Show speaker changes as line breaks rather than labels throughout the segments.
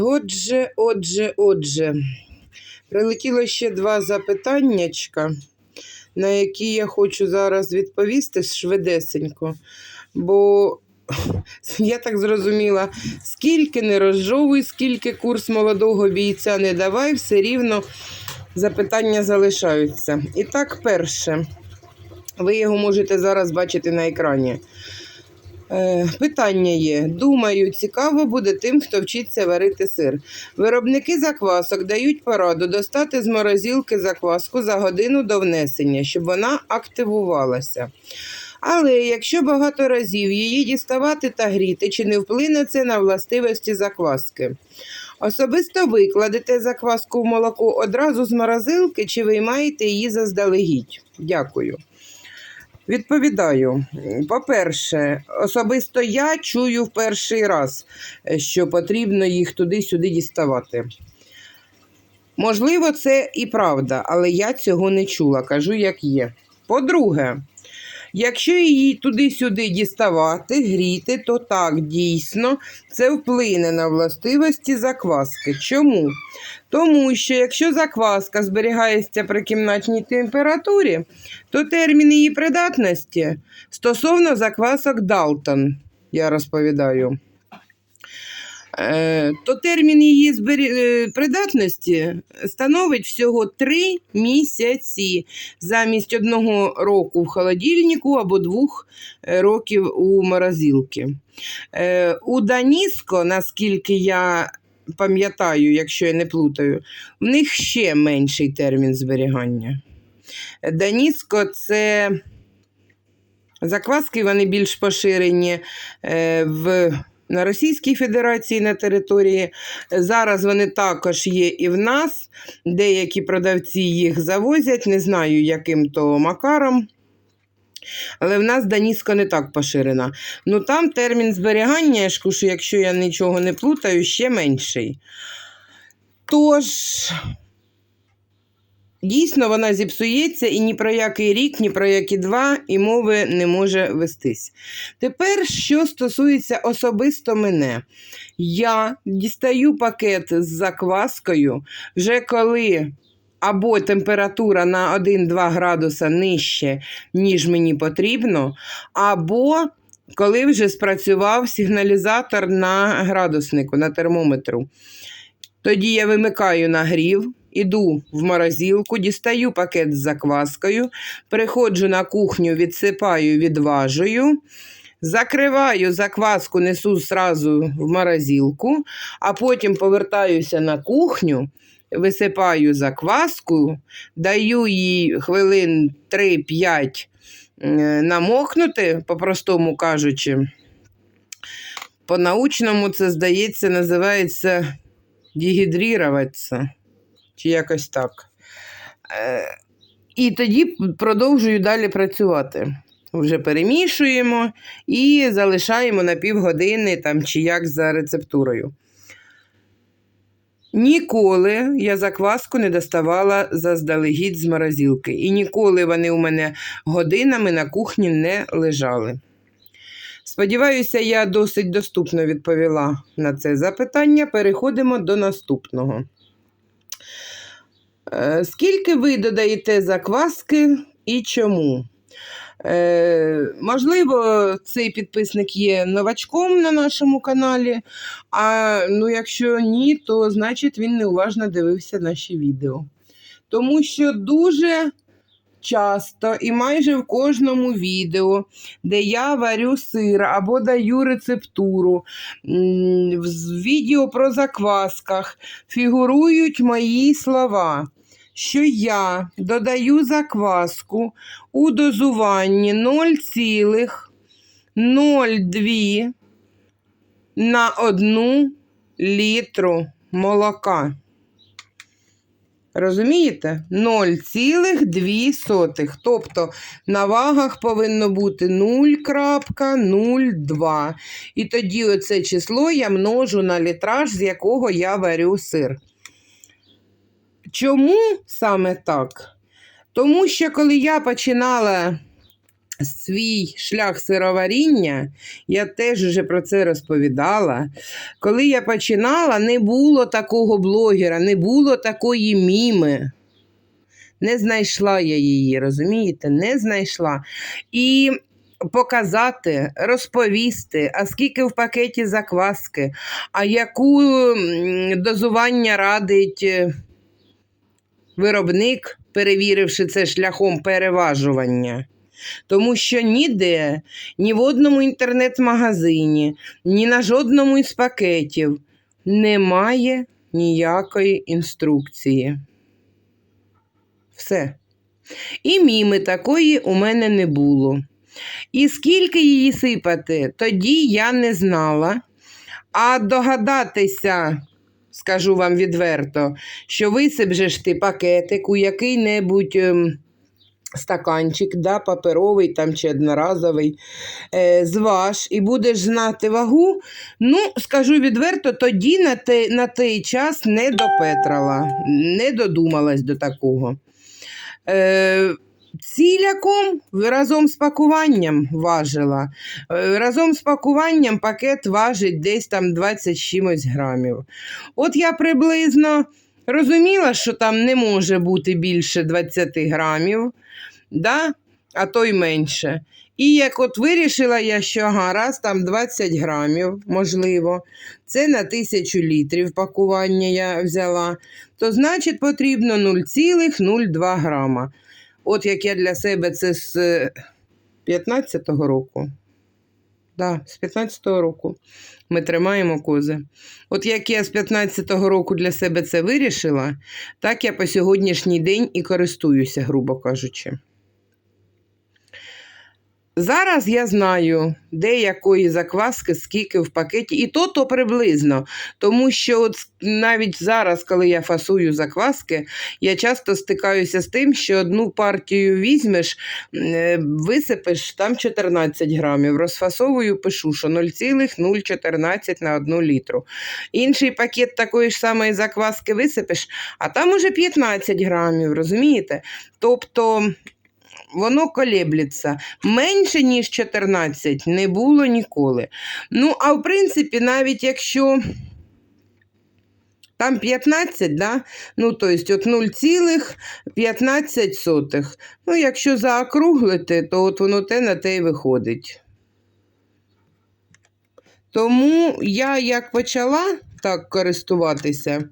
Отже, отже, отже. Прилетіло ще два запитаннячка, на які я хочу зараз відповісти швидесенько. Бо я так зрозуміла, скільки не розжовуй, скільки курс молодого бійця не давай, все рівно запитання залишаються. І так, перше, ви його можете зараз бачити на екрані. Е, Питання є. Думаю, цікаво буде тим, хто вчиться варити сир. Виробники заквасок дають пораду достати з морозилки закваску за годину до внесення, щоб вона активувалася. Але якщо багато разів її діставати та гріти, чи не вплине це на властивості закваски? Особисто ви кладете закваску в молоко одразу з морозилки чи виймаєте її заздалегідь? Дякую. Відповідаю. По-перше, особисто я чую в перший раз, що потрібно їх туди-сюди діставати. Можливо, це і правда, але я цього не чула, кажу, як є. По-друге, якщо її туди-сюди діставати, гріти, то так, дійсно, це вплине на властивості закваски. Чому? Тому що якщо закваска зберігається при кімнатній температурі, то термін її придатності стосовно заквасок Далтон, я розповідаю. Е, то термін її е, придатності становить всього 3 місяці замість одного року в холодильнику або двох е, років у морозилці. Е, У Даніско, наскільки я пам'ятаю, якщо я не плутаю, в них ще менший термін зберігання. Даніско це закваски, вони більш поширені в. На Російській Федерації на території. Зараз вони також є і в нас. Деякі продавці їх завозять, не знаю, яким то макаром. Але в нас Даніска не так поширена. Ну там термін зберігання, я ж кажу, якщо я нічого не плутаю, ще менший. Тож, дійсно, вона зіпсується і ні про який рік, ні про які два і мови не може вестись. Тепер, що стосується особисто мене, я дістаю пакет з закваскою вже коли. Або температура на 1-2 градуса нижче, ніж мені потрібно, або коли вже спрацював сигналізатор на градуснику, на термометру. Тоді я вимикаю нагрів, іду в морозилку, дістаю пакет з закваскою, приходжу на кухню, відсипаю, відважую. Закриваю закваску, несу зразу в морозилку, а потім повертаюся на кухню, висипаю закваску, даю їй хвилин 3-5 е, намокнути, по-простому кажучи. По-научному це, здається, називається дегідріруватися, чи якось так. Е, І тоді продовжую далі працювати. Вже перемішуємо і залишаємо на півгодини там, чи як за рецептурою. Ніколи я закваску не доставала заздалегідь з морозилки. І ніколи вони у мене годинами на кухні не лежали. Сподіваюся, я досить доступно відповіла на це запитання. Переходимо до наступного. Е, Скільки ви додаєте закваски і чому? Е, можливо, цей підписник є новачком на нашому каналі, а ну, якщо ні, то значить він неуважно дивився наші відео. Тому що дуже часто і майже в кожному відео, де я варю сир або даю рецептуру, в відео про заквасках фігурують мої слова що я додаю закваску у дозуванні 0,02 на 1 літру молока. Розумієте? 0,2. Тобто на вагах повинно бути 0,02. І тоді оце число я множу на літраж, з якого я варю сир. Чому саме так? Тому що коли я починала свій шлях сироваріння, я теж вже про це розповідала. Коли я починала, не було такого блогера, не було такої міми. Не знайшла я її, розумієте? Не знайшла. І показати, розповісти, а скільки в пакеті закваски, а яку дозування радить е, виробник, перевіривши це шляхом переважування. Тому що ніде, ні в одному інтернет-магазині, ні на жодному із пакетів немає ніякої інструкції. Все. І міми такої у мене не було. І скільки її сипати, тоді я не знала. А догадатися, скажу вам відверто, що висип ти пакетик у який-небудь ем, стаканчик, да, паперовий там, чи одноразовий, е, зваж і будеш знати вагу, ну, скажу відверто, тоді на, те, на той час не допетрала, не додумалась до такого. Е, Ціляком разом з пакуванням важила. Е, Разом з пакуванням пакет важить десь там 20 чимось грамів. От я приблизно розуміла, що там не може бути більше 20 грамів, да? а то й менше. І як от вирішила я, що ага, раз там 20 грамів, можливо, це на тисячу літрів пакування я взяла, то значить потрібно 0,02 грама. От як я для себе це з 15-го року. Да, з 15-го року ми тримаємо кози. От як я з 15-го року для себе це вирішила, так я по сьогоднішній день і користуюся, грубо кажучи. Зараз я знаю, де якої закваски, скільки в пакеті, і то то приблизно. Тому що от навіть зараз, коли я фасую закваски, я часто стикаюся з тим, що одну партію візьмеш, е, висипеш там 14 грамів, розфасовую, пишу, що 0,014 на 1 літру. Інший пакет такої ж самої закваски висипеш, а там уже 15 грамів, розумієте? Тобто воно колеблеться. Менше, ніж 14 не було ніколи. Ну, а в принципі, навіть якщо там 15, да? ну, то есть от 0,15. Ну, якщо заокруглити, то от воно те на те й виходить. Тому я як почала так користуватися,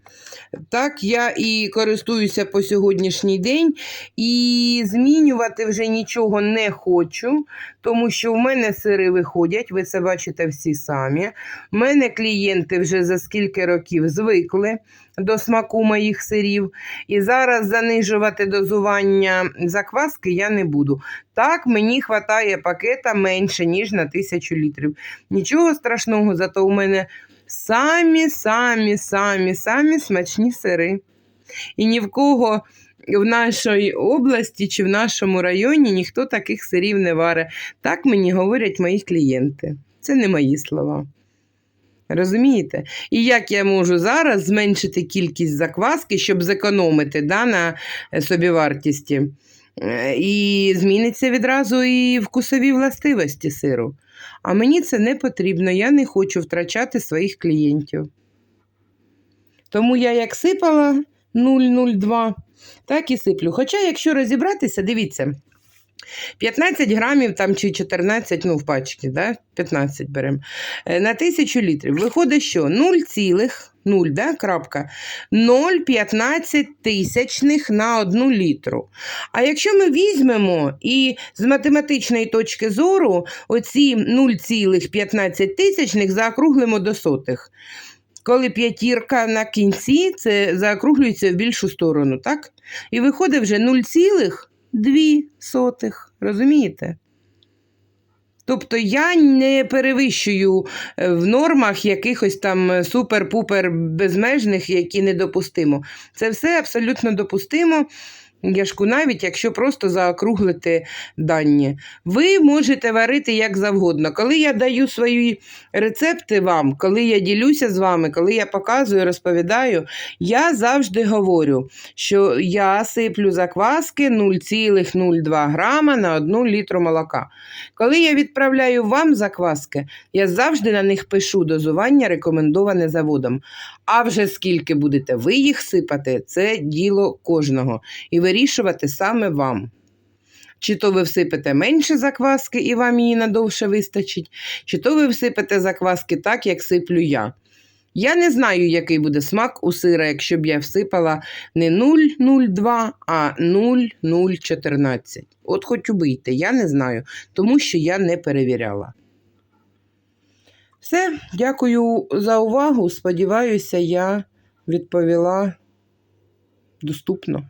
так я і користуюся по сьогоднішній день. І змінювати вже нічого не хочу, тому що в мене сири виходять, ви це бачите всі самі. У мене клієнти вже за скільки років звикли до смаку моїх сирів. І зараз занижувати дозування закваски я не буду. Так, мені вистачає пакета менше, ніж на тисячу літрів. Нічого страшного, зато у мене самі, самі, самі, самі смачні сири. І ні в кого в нашій області чи в нашому районі ніхто таких сирів не варить. Так мені говорять мої клієнти. Це не мої слова. Розумієте? І як я можу зараз зменшити кількість закваски, щоб зекономити да, на е, собівартісті. Е, І зміниться відразу і вкусові властивості сиру. А мені це не потрібно, я не хочу втрачати своїх клієнтів. Тому я як сипала 0,02, так і сиплю. Хоча, якщо розібратися, дивіться, 15 грамів там чи 14, ну в пачці, да? 15 беремо, е, на 1000 літрів. Виходить, що 0,0, да, крапка, 0,15 тисячних на 1 літру. А якщо ми візьмемо і з математичної точки зору оці 0,15 тисячних заокруглимо до сотих. Коли п'ятірка на кінці, це заокруглюється в більшу сторону, так? І виходить вже 0,2 сотих. Розумієте? Тобто я не перевищую е, в нормах якихось там супер-пупер безмежних, які недопустимо. Це все абсолютно допустимо. Яшку, навіть якщо просто заокруглити дані. Ви можете варити як завгодно. Коли я даю свої рецепти вам, коли я ділюся з вами, коли я показую, розповідаю, я завжди говорю, що я сиплю закваски 0,02 грама на 1 літру молока. Коли я відправляю вам закваски, я завжди на них пишу дозування, рекомендоване заводом. А вже скільки будете ви їх сипати, це діло кожного. І вирішувати саме вам. Чи то ви всипете менше закваски і вам її надовше вистачить, чи то ви всипете закваски так, як сиплю я. Я не знаю, який буде смак у сира, якщо б я всипала не 0,02, а 0,014. От хоч убийте, я не знаю, тому що я не перевіряла. Все, дякую за увагу. Сподіваюся, я відповіла доступно.